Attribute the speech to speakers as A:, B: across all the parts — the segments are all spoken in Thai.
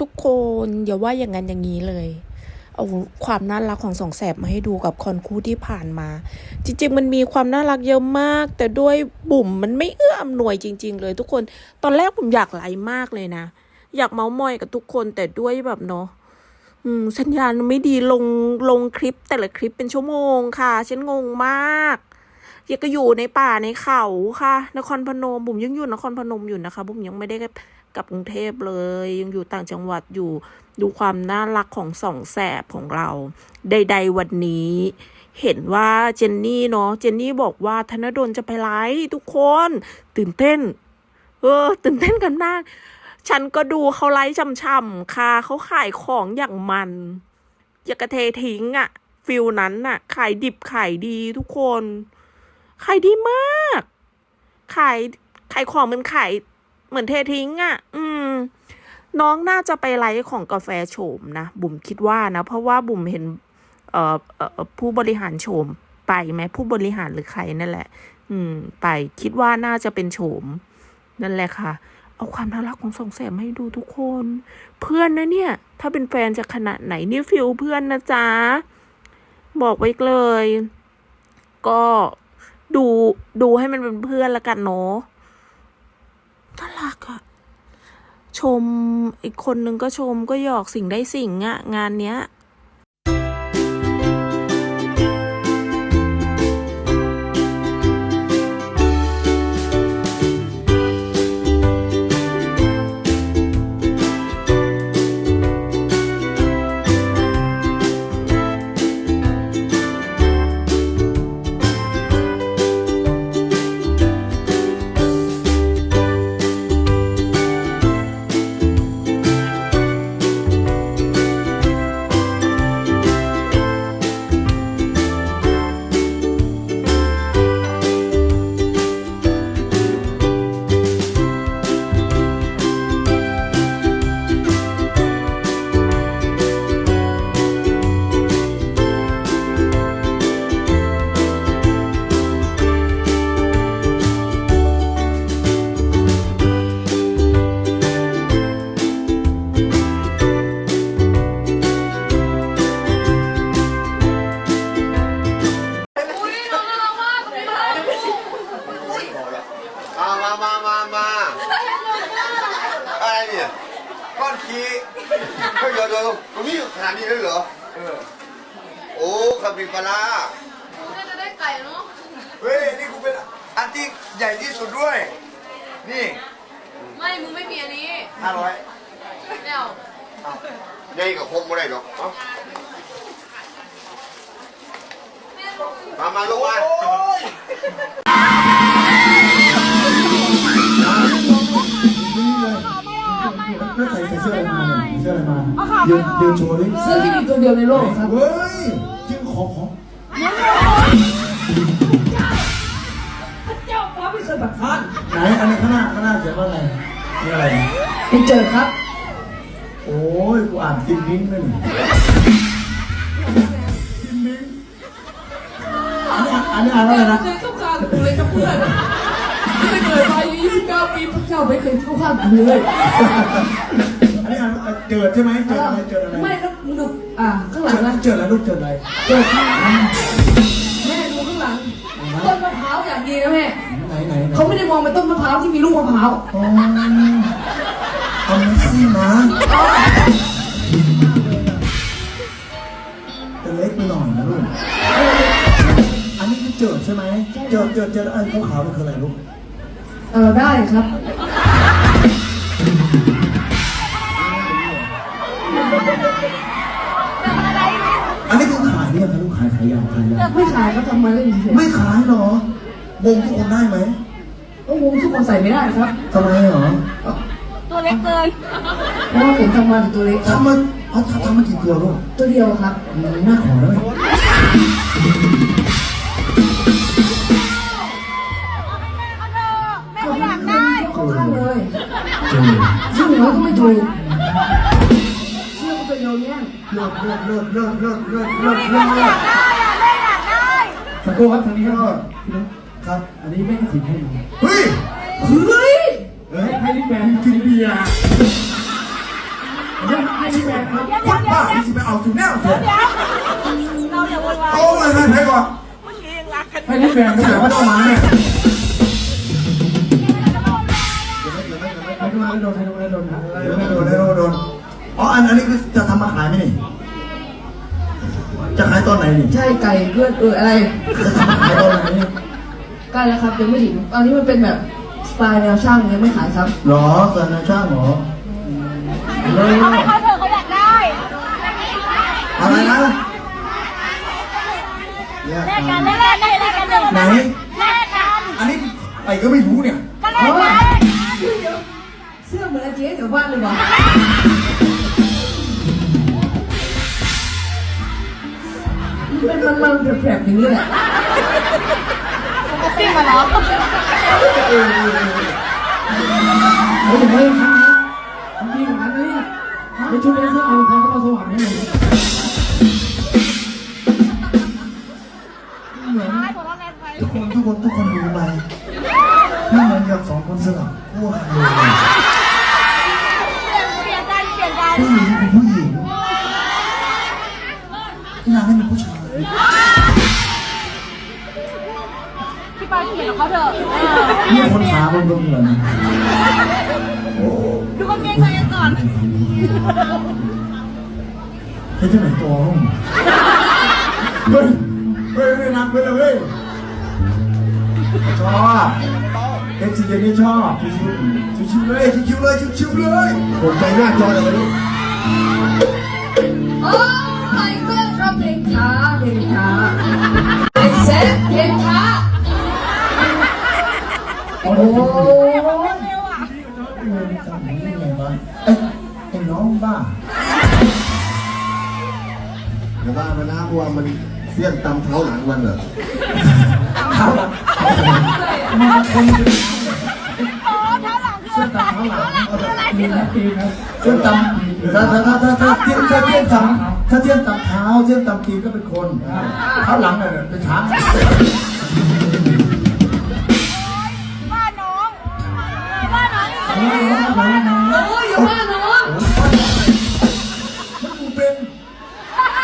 A: ทุกคนอย่าว่าอย่างนั้นอย่างนี้เลยเอาความน่ารักของสองแสบมาให้ดูกับคอนคู่ที่ผ่านมา จริง ๆ มันมีความน่ารักเยอะมาก แต่ด้วยบุ๋มมันไม่เอื้ออำนวยจริง ๆ เลย ทุกคนตอนแรกผมอยากไลฟ์มากเลยนะ อยากเมาส์มอยกับทุกคนแต่ด้วยแบบเนาะสัญญาณไม่ดีลงลงคลิปแต่ละคลิปเป็นชั่วโมงค่ะฉันงงมาก อยากก็อยู่ในป่าในเขาค่ะ นครพนมบุ๋มยังอยู่นครพนมอยู่นะคะบุ๋มยังไม่ได้กลับกรุงเทพเลย ยังอยู่ต่างจังหวัดอยู่ดูความน่ารักของสองแสบของเรา ใด ๆ วันนี้ เห็นว่าเจนนี่เนาะเจนนี่บอกว่าธนดลจะไปไลฟ์ทุกคน ตื่นเต้น เออ ตื่นเต้นกันมากฉันก็ดูเขาไลฟ์ช่ำๆค่ะเขาขายของอย่างมันอย่ากระเททิ้งอะฟิลนั้นน่ะ ขายดิบขายดีทุกคน ขายดีมาก ขายขายของเหมือนขายเหมือนเททิ้งอะอืม น้องน่าจะไปไลฟ์ของกาแฟโฉมนะ บุ๋มคิดว่านะ เพราะว่าบุ๋มเห็น เอ่อเอ่อผู้บริหารโฉมไปไหมผู้บริหารหรือใครนั่นแหละ อืม ไปคิดว่าน่าจะเป็นโฉม นั่นแหละค่ะ เอาความน่ารักของสองแสบมาให้ดูทุกคน เพื่อนนะเนี่ย ถ้าเป็นแฟนจะขนาดไหนนี่ฟิลเพื่อนนะจ๊ะ บอกไว้เลย ก็ ดูดูให้มันเป็นเพื่อนละกันเนาะน่ารักอะชมอีกคนนึงก็ชมก็หยอกสิ่งได้สิ่งอะงานเนี้ย
B: นี่
C: ไม่มึงไม่มีอันนี้
B: ห้าร้อย
C: เดี๋ยว
B: ใหญ่กับคมไม่ได้หรอกเอ้ามามาลูกมา
D: แล้วใส่ใส่เสื้ออะไรมาเนี่ยเสื้ออะไรมายืนยืนโชว์ดิ
E: เสื้อที่มีตัวเดียวในโลกครับ
D: เฮ้ยจริงขอขอ
E: ประทาน
D: ไหนอันนี้ข้างหน้าข้างหน้าเขียนว่าอะไรนี่อะไร
E: ไม่เจอครับ
D: โอ้ยกูอ่านซิมลิงก์เลยนี่ซิมลิงอันนี้อันนี้อ่านว่าอะไรนะ
E: เคยเข้าข้างกูเลยครับเพื่อนไม่เคยไปอายุ29ปีพวกเจ้าไม่เคยเข้าข้างกูเลย
D: อันนี้อ่านเจิดใช่ไหมเจิดอะไรเจิดอะไร
E: ไม่ต้องมึงดูอ่าข้างหลังนะ
D: เจิดอะไรลูกเจิดอะไร
E: เจอข้างหลังแม่ดูข้างหลังต้นมะพร้าวอย่างดีนะแม่
D: ไหนไหนไหน
E: เขาไม่ได้มองไปต้นมะพร้าวที่มีลูกมะพร้าว
D: อ๋อเอามาสินะแต่เล็กไปหน่อยนะลูก อันนี้คือเจิดใช่ไหม เจิดเจิดเจิดไอ้ขาวๆนี่คืออะไรลูก
E: เออได้ครับ
D: อันนี้คือขายเนี่ยครับลูกขายขายยาวขายยาว
E: ไม่ขายเขาทำมาเล่นเฉย
D: ไม่ขายหรอวงทุกคนได้ไหม
E: ๆโอ้โหทุกคนใส่ไม่ได้ครับ
D: ทำไมหรอ
C: ตัวเล็กเกิน
E: เพราะว่าผมทำงานตัวเล็กครับ
D: ทำมันเอาทำทำมากี่ตัวลูก
E: ตัวเดียวครับ
D: มันน่าขอได้ไหม
E: ไม่อยากได้เข้าข้างเลย
D: เจอ
E: ซึ่งเราก็ไม่ถูกเสื้อก็ตัวเดียวเนี่ย
D: เลิศเลิศเลิศเลิศเลิศเลิศเลิศเลิศเลิศสักครู่ครับทางนี้ครับพี่นุ๊ก ครับ อันนี้ไม่กระถิ่นให้ดูเฮ้ย
E: เฮ้ย
D: เฮ้ยให้ลิแบนกินเบียร์เฮ้
E: ที่แบงครับ
D: คนบ้าที่จะไปเอาถึงแนวเถอะ
C: เราอย่าวุ่นวาย
D: โอ้ยไม่ไม่ก่อน
E: ไม่ที่แบง
D: ไม่
E: ก็
D: เหลื
E: แบ
D: อบว่า
E: ว่า
D: ต้องมาเนี่ย
E: ใครโดนใครโดนใครโดนใครโดนนะ
D: ไม่โดนไม่โดนโดนอ๋ออันอันนี้คือจะทำมาขายไหมนี่จะขายตอนไหนนี่
E: ใช่ไก่เพื่อนเอออะไร
D: จะทำมาขายตอนไหนนี่
E: ใกล้แล้วครับยังไม่ถึงตอนนี้มันเป็นแบบสไตล์แนวช่างยังไม่ขายครับ
D: หรอเกินช่างหรอเลย
C: เขาให้เขาเถอะเขาอยากได้
D: อะไรนะ
C: แลกกันแลกกันแลกกันเถอะ
D: ไหน
C: แลกกัน
D: อันนี้ไอ้ก็ไม่รู้เนี่ย
C: ก็แลกกัน
E: เสื้อเหมือนอาเจ๊แถวบ้านเลยว่ะมันมันมันแผลบๆอย่างนี้แหละ
C: ก็ซิ่งมา เหรอ
E: เฮ้ยเฮ้ยทำดีกว่านั้นนะเนี่ยไม่ช่วยไม่ได้เอาพระเอาสว่างให้หน่อย
C: ปาเขียนเขาเถอะ
D: นี่คนขาบนบนเหมือน
C: ดูกางเกงตัวเองก่อน
D: เฮ้ยที่ไหนตัวห้องเฮ้ยเฮ้ยเฮ้ยนักไปเลยเว้ยชอบเอ็กซ์เจนี่ชอบชิวๆเลยชิวๆเลยชิวๆเลยผมใจหน้าจอเลยลูก
E: โอ้ยเพื่อนชอบเพลงช้าเพลงช้า
D: มันเหรอเท้าหลังมาคน
C: อ๋อเท้าหลัง
D: เส้นตำเท้าหลังเอาแบบ
E: ปีนะปีครับ
D: เทียนตำถ้าถ้าถ้าถ้าถ้าเทียนถ้าเทียนตำถ้าเทียนตำเท้าเทียนตำตีนก็เป็นคนเท้าหลังเนี่ยเป็นช้าง
C: บ้านน้องบ้าน้อง
E: โอ้ยอย่าว่าน้อง
D: มันเป็น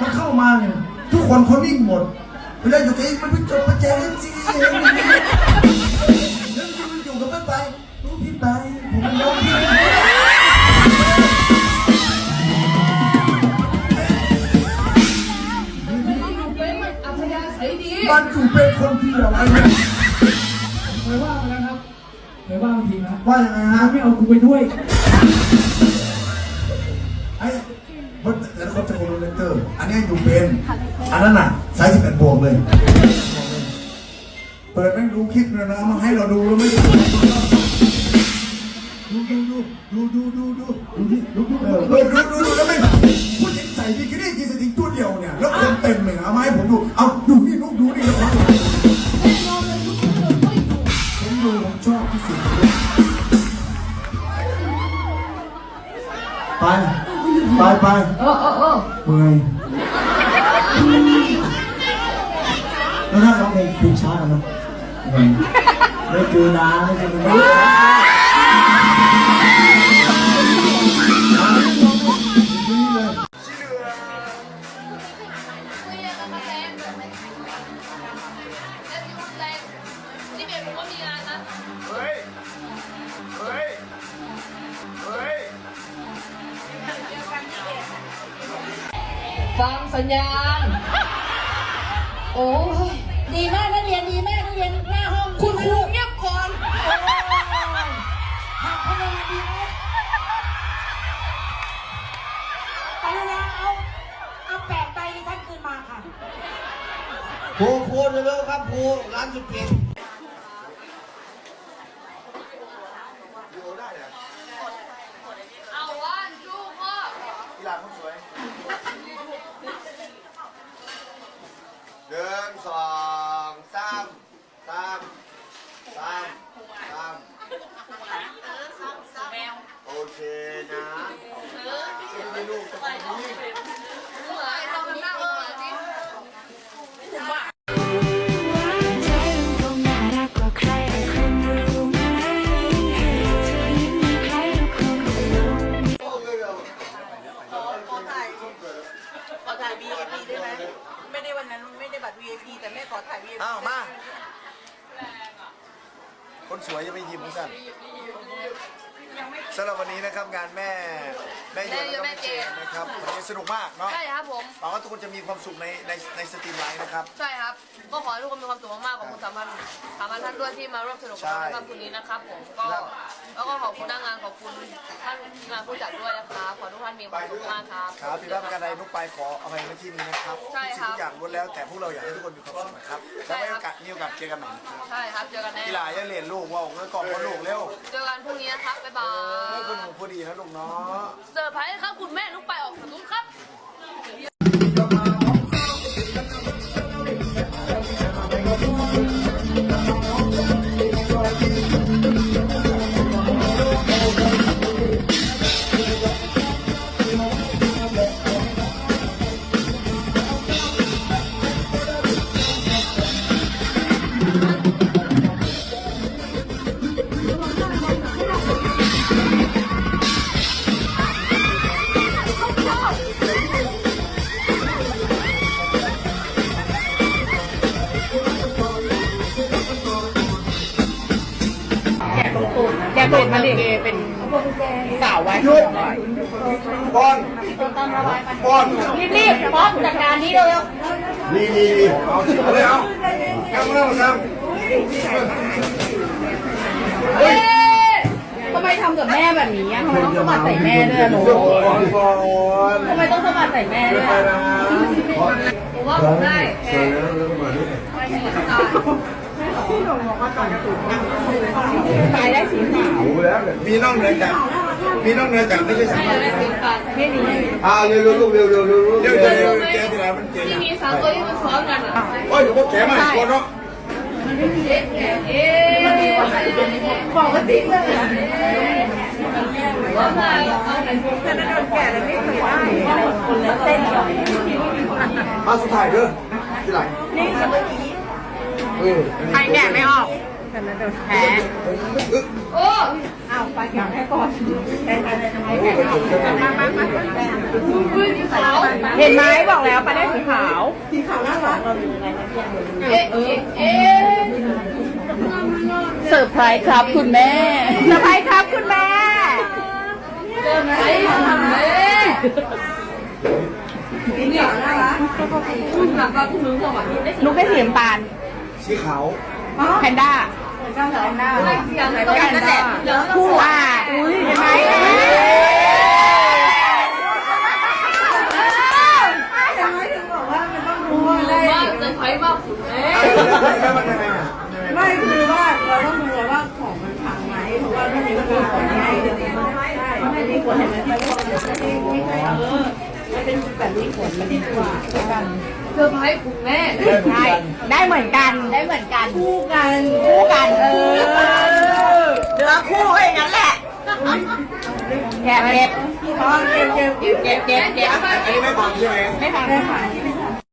D: มันเข้ามาเนี่ยทุกคนเขานิ่งหมด วลาอยู่กับเองมันไปจบประแจงจริงแล้วมันอยู่กับมันไปรู้พี่ไปผมเป็นน้องพี่
E: อยู่เป็นมันอยู่
D: เป็นคนที่อะไรเนี่ย
E: เคยว่ามาแล้วครับเคยว่าบางทีนะ
D: ว่ายังไงฮะ
E: ไม่เอากูไปด้วย
D: เป็น อันนั้นน่ะไซส์สิบเอ็ดบวกเลย เปิดแม่งดูคลิปเลยนะมาให้เราดูแล้วไม่ดูดูดูดูดูดูดูดูดูดูดูดูดูดูแล้วไม่ผู้หญิงใส่บิกินี่กีสติงตัวเดียวเนี่ยแล้วคนเต็มเลยเอามาให้ผมดูเอาดูนี่ลูกดูนี่แล้วผมดูผมชอบที่สุดไป ไปไป
E: เออเออเออ
D: เมื่อย แล้วถ้าร้องเพลงเพลงช้ากันเนาะไม่คือนะไม่คือนะ
E: ฟังสัญญาณ โอ้ย
C: ดีมากนักเรียนดีมากนักเรียนหน้าห้อง
E: คุณครูเงียบก่อน
C: หักคะแนนดีไหมกรุณาเอาเอาแปดใบท่านคืนมาค่ะ
B: ครูครูเร็วๆครับครูร้านสุดเก่ง ขอถ่า
F: ย
G: VIP ได้ไหมไม่ได้วันนั้นไม่ได้บัตร VIP แต่แม่ขอถ่าย VIP
D: อ้าวมา คนสวยจะไปหยิบเหมือนกัน สำหรับวันนี้นะครับงานแม่แม่เยอะแล้วก็แม่เจนนะครับวันนี้สนุกมากเนาะ
H: ใช่ครับผม
D: หวังว่าทุกคนจะมีความสุขในในในสตรีมไลน์นะครับ
H: ใช่ครับ ก็ขอให้ทุกคนมีความสุขมากๆขอบคุณสามพันสามพันท่านด้วยที่มาร่วมสนุกกับเราในค่ำคืนนี้นะครับผมก็แล้วก็ขอบคุณหน้างานขอบคุณท่านงานผู้จัดด้วยนะครับขอให้ทุกท่านมีความสุขมากครับ
D: ครับผิดพลาดประการใดนุกไปขออภัยในที่นี้นะครับ
H: ใช่
D: ทุก
H: ครับ
D: สิ่งทุกอย่างล้วนแล้วแต่พวกเราอยากให้ทุกคนมีความสุขนะครับแล้วไม่โอกาสมีโอกาสเจอกันใหม่นะครับ
H: ใช่ครับเจอกันแน่
D: กีฬาอย่าเรียนลูกว่าวเงินกล่องพ่อลูกเร็ว
H: เจอกันพรุ่งนี้นะครับบ๊ายบา
D: เฮ้ย
H: ย
D: คุณหนูพอดีนะลูกเนาะ
H: เซอร์ไพรส์ครับคุณแม่นุ๊กไปออกถนนครับ
A: สาวไว้
D: หยุดบอลบอล
C: รีบๆป๊อปจัดการนี้เร็ว
D: ดีดีดีเอาเฉียวเลยเอาแก้มเร็วครับ
A: ทำไมทำกับแม่แบบนี้อะทำไมต้องสะบัดใส่แม่ด้วยอะหนู
D: บอลบอล
A: ทำไมต้องสะบัดใส่แม่ด้วย
D: ไป
A: อะ
D: นะ
H: ผมว่าผมได้
D: เชิ ญแล้วเริ่มมาดิ
A: ตายได้สีขาว
D: โอ้แล้วมีน้องเหนือจากมีน้องเหนือจากไม่ใช่สาม
H: ได้สิบกัน
B: อ่าเร็วๆลูกเร็วๆเร็วๆเร็วๆ
D: เดี๋ยว
B: เร็
D: เดี๋ยว
B: ว
D: เดี๋ยวเจ๊ที่ไหนมันเจ๊
H: ที่มีสามตัวที่มันซ้อนกันอะ
D: โอ้ยเดี๋ยวพวกแกมาอีกคนเนาะ
H: เอ๊ะบอกว่าทิ้งเลยว่าไงเอาไหนพวกนั้นโดนแก่แล้วไม่เคยได้คนละเส้น
D: มาสุดท้ายเด้อที่ไหนนี่จะไม่มีเฮ้ย
A: ใครแกะไม่ออกแพ้
H: โอ้
A: เห็นไหมบอกแล้วปลาได้สีขาว
H: เอ๊ะเอ๊ะเอ๊ะ
A: เซอร์ไพรส์ครับคุณแม่เซอร์ไพรส์ครับคุณแม่
H: ไอ้ทำเลยเนี่ยนะคุณหลักก็คุณนึกว่า
A: ลูกได้สีน้ำตาล
D: สีขาว
A: แพนด้า
H: ได้เสียงตัวนั่นแหละแล้ว
A: คู่อะอุ้ยเห็นไหม
H: มากเซอร์ไพรส์มากคุณแม่
D: แล้วมันยังไงอะ
G: ไม่คือว่าเราต้องดูว่าของมันพังไหมเพราะว่าถ้ามีคนขนให้จะดีมากใช่ไม่มีคนเห็นไหมที่ว่ามันจะดีไม่ใช่เออมันเป็นแบบนี้ผลมันดีกว่ากัน
H: เซอร์ไพรส์คุณแม่
A: ใช่ได้เหมือนกันได้เหมือนกัน
G: คู่กัน
A: คู่กันเออ
G: เนื้อคู่ก็อย่างนั้นแหละ
A: แกะเก็บ
G: พอเก็บเก็บ
A: เก็บเก็บเก็บ
D: อันนี้ไม่ผ่านใช่ไหม
A: ไม่ผ่านไม่ผ่าน